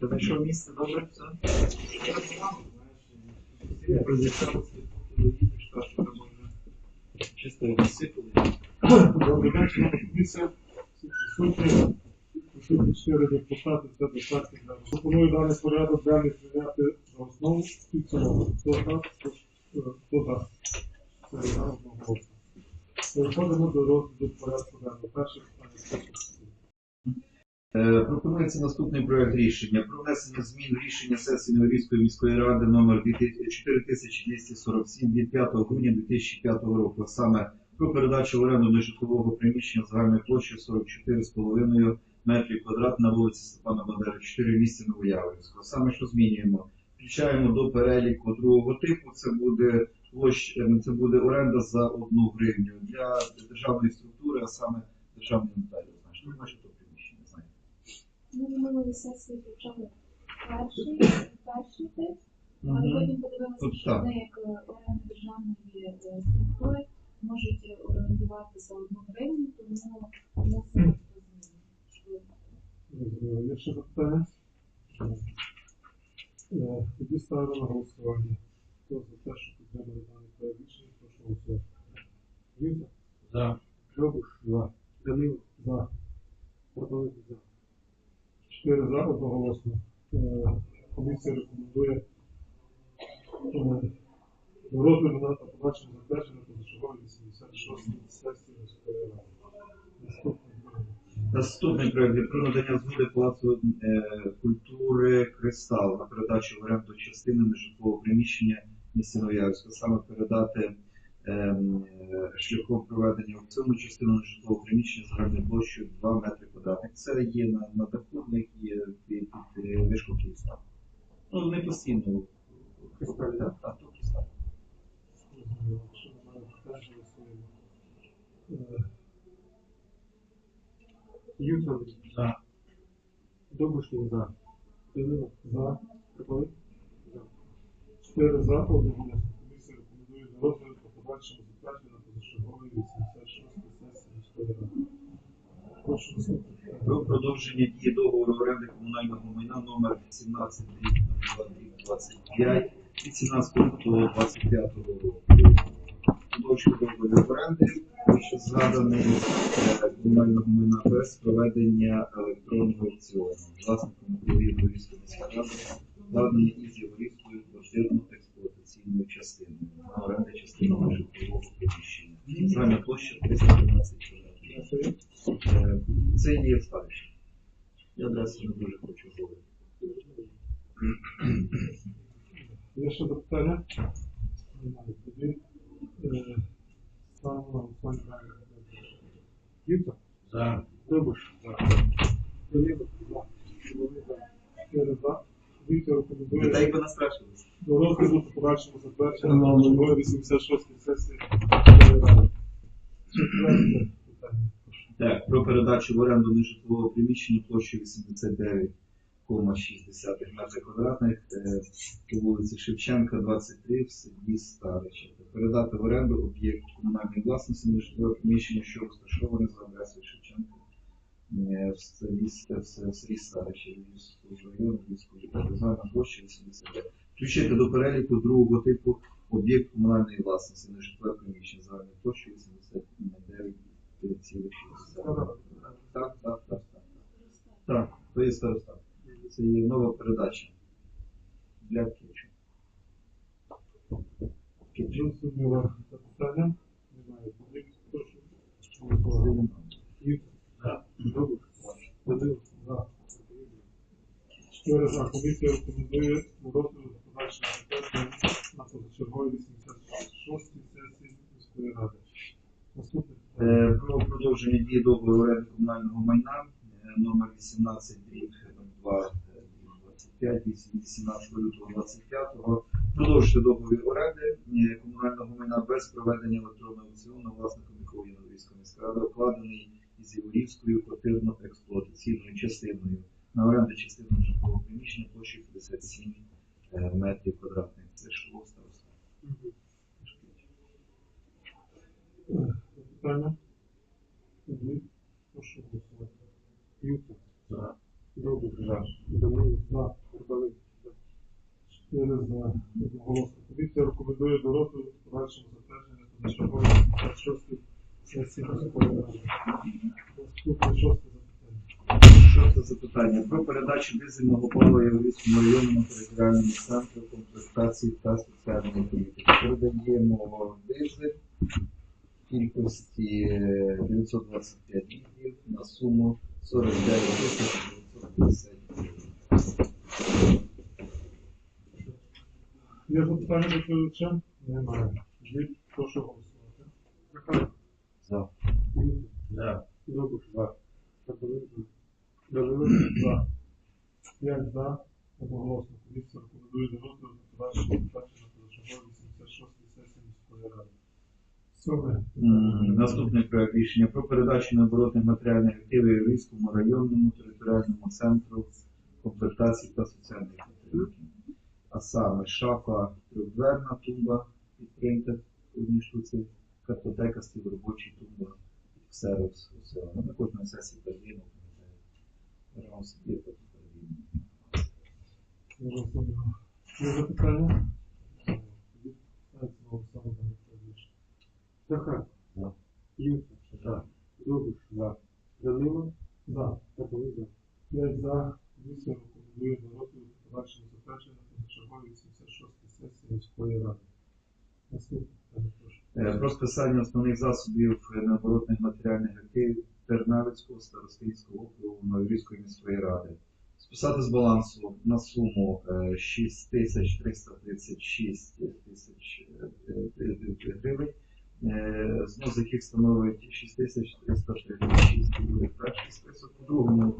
Знайшов місце, добре, все? Я приїхав, що може Чисто розсипали. Добрий день, шановні. Всі присутні. Присутні чотири депутати. Пропоную даний порядок денний прийняти за основу одноголосно. Переходимо до розгляду порядку денного. Перше Пропонується наступний проект рішення про внесення змін рішення сесії Новорізької міської ради номер 4247 від 5 грудня 2005 року, саме про передачу в оренду нежитлового приміщення загальною площею 44,5 метрів квадрат на вулиці Степана Бандери, 4 в місті Новояворівського. Саме що змінюємо? Включаємо до переліку другого типу. Це буде площ, е, це буде оренда за одну гривню для державної структури, а саме державної нотаріус. Знаєш, ну, наше то приміщення, знаєте. Ми на минулій сесії почали перший, перший тип, але потім подивилися, що вони як е, органи державної е, структури можуть е, орендувати за одну гривню, тому. Зрозуміло. Є ще запитання? Тоді ставимо на голосування. Хто за те, що підтримує даний проект рішення, прошу голосувати. Юза? За. Жобуш? За. Данило? За. Продовжуйте за. Чотири за одноголосно. Е, Комісія рекомендує е, розгляду на побачення затвердження позачергової 86 сесії міської ради. Наступний проект є про надання згоди Палацу е, культури Кристал на передачу в оренду частини нежитлового приміщення місця Новоярська. Саме передати ем, шляхом проведення аукціону частину нежитлового приміщення загальною площею 2 метри квадратних. Це є на, на даху, є під, вишку Київстар. Ну, не постійно. Кристаль, Так, так, то Київстар. Юзан. За. Добушний за. Данило. За. Приповик. За. Чотири за, одноголосно. Комісія рекомендує до розгляду по подальшому затвердження на позачергової 86 сесії міської ради. Прошу наступне. Про продовження дії договору оренди комунального майна номер 17 25 від 17 до 25 року. Продовження договору оренди, що згаданий е, комунального майна без проведення електронного аукціону. Власником були Європейська міська рада, вкладені із Європейською квартирно-експлуатаційною частиною на оренди частини житлового приміщення. Загальна площа 313 квадратів. Це є старіше. Я одразу не дуже хочу говорити. Є ще запитання? Немає. Тоді е, даний проект. Юзан. За. Вибуш. За. Приповик. За. Комісія рекомендує Та й понастрашилися. до розгляду по подальшому затвердження на чергової 86 сесії. Четверте питання. Так, про передачу в оренду нежитлового приміщення площею 89,6 метрів квадратних е, по вулиці Шевченка, 23 в селі Старича. Передати в оренду об'єкт комунальної власності нежитлового приміщення, що розташоване за адресою Шевченка е, в селі, в селі- Старича, Львівського району, Львівської державної площі 89. Включити до переліку другого типу об'єкт комунальної власності нежитлове приміщення загальною площею 89 так, так, так, так. Так, то є староста. Є нова передача для Кічу. Кічу. Зрозуміло запитання. Немає. Тоді прошу голосувати. Юзан. За. Вибуш. Данило. За. Комісія рекомендує до розгляду за подальшому затвердження на позачерговій 86 сесії міської ради. Наступне. Про продовження дії договору оренди комунального майна е, номер 18 рік 2 25 18 лютого 25 продовжити договір оренди е, комунального майна без проведення електронного аукціону власником якого є міська рада, укладений із Єврівською квартирно-експлуатаційною частиною на оренду частини житлового приміщення площею 57 е, метрів квадратних. Це шкло староста. Е, прошу голосувати. Юта. Добре. За. Данило. За. Горбалик. За. Чотири за. Одноголосно. Комісія рекомендує до розгляду подальшому затвердження та чергової 56 сесії ради. Наступне шосте запитання. Шосте запитання. Про передачу дизельного палива Європейському районному територіальному центру комплектації та соціальної політики. Передаємо дизель кількості е, 925 літрів на суму 49 тисяч 950 гривень. Є запитання до доповідача? Немає. Тоді прошу голосувати. Захар. За. За. Добуш. За. За. Данило. За. П'ять за. Одноголосно. Комісія рекомендує до розгляду подальшого затвердження позачергової 86 сесії міської ради. Наступний проект рішення про передачу необоротних матеріальних активів Єврейському районному територіальному центру комплектації та соціальної підтримки. А саме шафа трьохдверна тумба під принтер одній штуці, картотека стіл робочий тумба, ксерокс, усе. Ну, На кожній сесії передіємо, беремо собі потім. Є запитання? Тоді ставиться на голосування дане проект. Захар. За. Юрій. За. Добуш. За. Данило. За. Горбалик. За. П'ять за. Комісія рекомендує розгляду подальшого затвердження позачергової 86 сесії міської ради. Наступне. Е, Про списання основних засобів необоротних матеріальних активів Тернавицького старостинського округу Нововільської міської ради. Списати з балансу на суму е, 6336 тисяч е, е, гривень, е, знос з яких становить 6336 гривень. Перший список у другому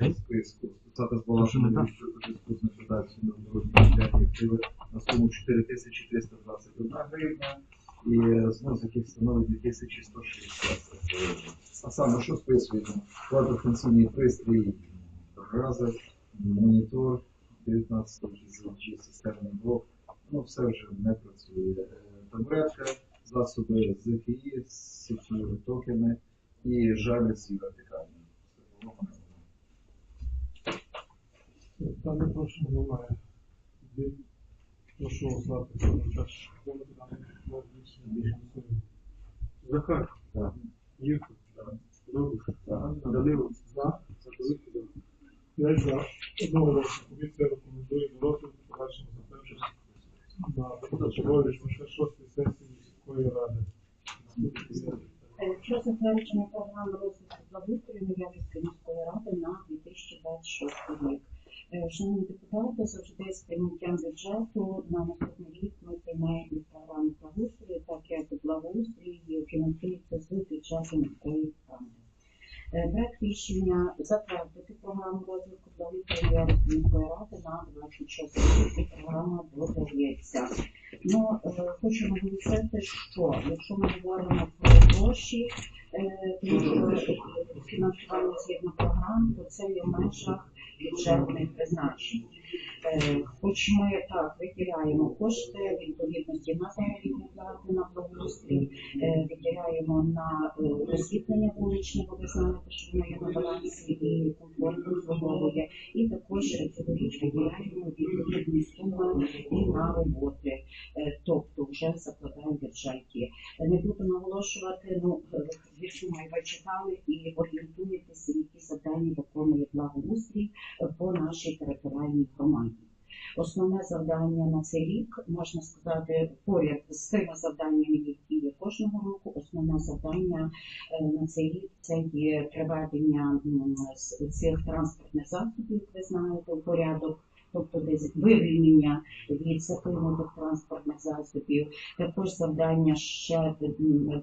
е, списку. Списати з балансу на зв'язку з необоротних матеріальних активів на суму 4321 гривня і знос яких становить 2160 гривень. А саме, що списуємо? Квадрофункційний пристрій, рази, монітор, 19 чи системний блок, ну все вже не працює. Е, Табуретка, засоби ЗКІ, січові токени і жалюзі вертикальні. Питання прошу немає. Прошу голосувати за час. Захар. Юрій. Добуш. Данило. За. П'ять за. Одного голосу. Комісія рекомендує до розгляду подальшому затвердженню на позачерговій 66 сесії міської ради. Що затвердження програми розвитку благоустрою Нов'язівської міської ради на 2026 рік. Е, Шановні депутати, завжди з прийняттям бюджету на наступний рік ми приймаємо і програму благоустрою, так як благоустрій фінансується з бюджету міської ради. Е, Проект рішення затвердити програму розвитку благоустрою міської ради на 26 рік і програма додається. Ну, е, хочу наголосити, що якщо ми говоримо про гроші, фінансування згідно програм, то це є в межах бюджетних призначень. Е, Хоч ми так виділяємо кошти відповідності на заробітні плати, на благоустрій, е, виділяємо на е, освітлення вуличного, ви знаєте, що воно є на балансі і комфортно обслуговує, і також цьогоріч виділяємо відповідні суми і на роботи, тобто вже закладаємо бюджеті. Не буду наголошувати, ну е, ви читали і орієнтуєтеся, які завдання виконує благоустрій по нашій територіальній громаді. Основне завдання на цей рік можна сказати поряд з тими завданнями, які є кожного року. Основне завдання е, на цей рік це є приведення цих транспортних засобів, ви знаєте, в порядок. Тобто десь вивільнення від закинутих транспортних засобів, також завдання ще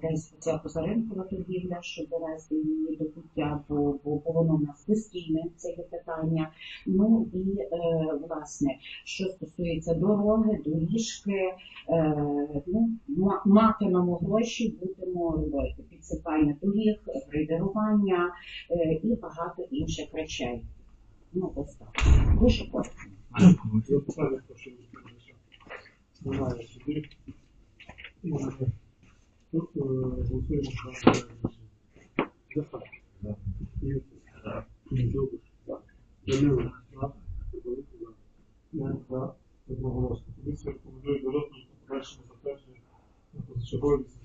десь ця позаринкова торгівля, щоб довести її до пуття, бо, бо, воно в нас постійне, це є питання. Ну і е, власне, що стосується дороги, доріжки, е, ну, матимемо гроші, будемо робити підсипання доріг, грейдерування е, і багато інших речей. Ну, ось так. Дуже коротко. Запитання відповідача. Немає. Е, Тут голосуємо. Захар. За. За. Добуш. За. Данило. За. П'ять за одноголосно. Комісія рекомендує до розгляду по затвердження на